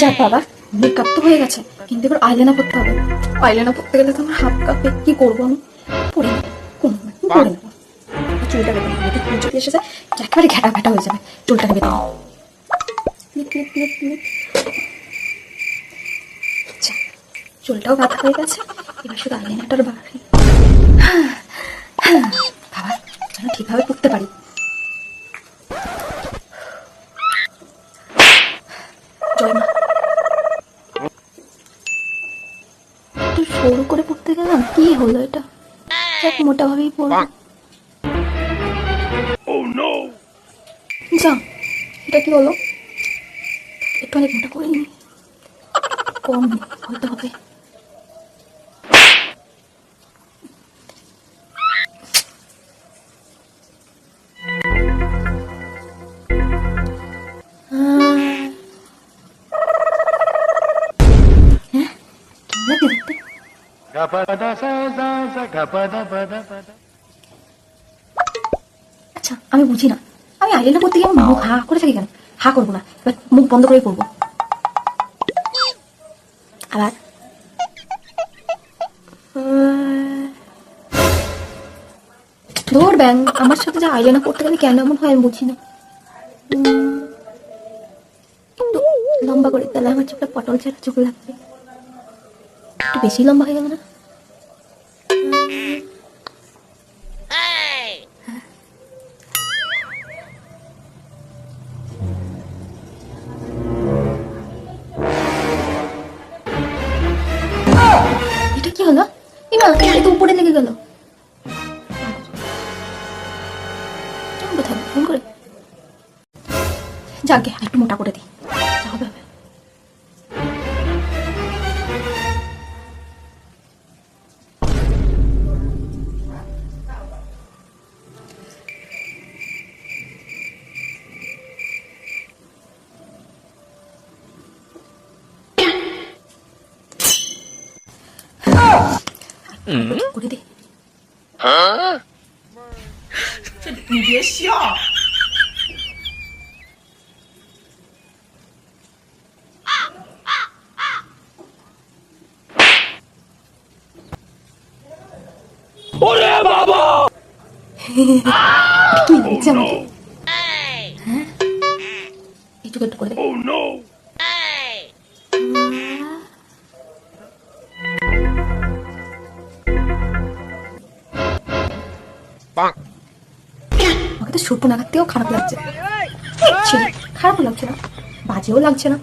যাক বাবা মেকআপ তো হয়ে গেছে কিন্তু এবার আইলানা করতে হবে। আইলানা করতে গেলে তো আমার হাত কাঁপে কি করব আমি? নেব কোনো রকম পরে নেব চুলটা বেঁধে নেব চুল যদি এসে যায় একেবারে ঘ্যাটা ঘ্যাটা হয়ে যাবে চুলটাকে বেঁধে নেব আচ্ছা চুলটাও বাঁধা হয়ে গেছে এবার শুধু আইলাইনাটার বাকি বাবা যেন ঠিকভাবে করতে পারি। একটু সরু করে পড়তে গেলাম কি হলো এটা? এক মোটা ভাবেই পড়ব। যা এটা কি হলো? একটু অনেক মোটা করে নি। কম হয়তো হবে। হ্যাঁ দেখতে আচ্ছা আমি বুঝি না। আমি করতে গিয়ে মুখ হা করে থাকি কেন? হা করব না। মুখ বন্ধ করেই করব আবার। ধর ব্যাং, আমার সাথে যে আইলাইনার করতে গেলে কেন এমন হয় আমি বুঝি না। লম্বা করে তাহলে আমার চোখটা পটল ছাড়া চোখ লাগবে। একটু বেশি লম্বা হয়ে গেল না? এটা কি হলো? না এটা উপরে লেগে গেল। ফোন করে। যাকে একটু মোটা করে দিই। করে দিই কি লাগছে আমাকে হ্যাঁ? করে দে। আমাকে তো নাগার থেকেও খারাপ লাগছে। ছি, খারাপও লাগছে না বাজেও লাগছে না।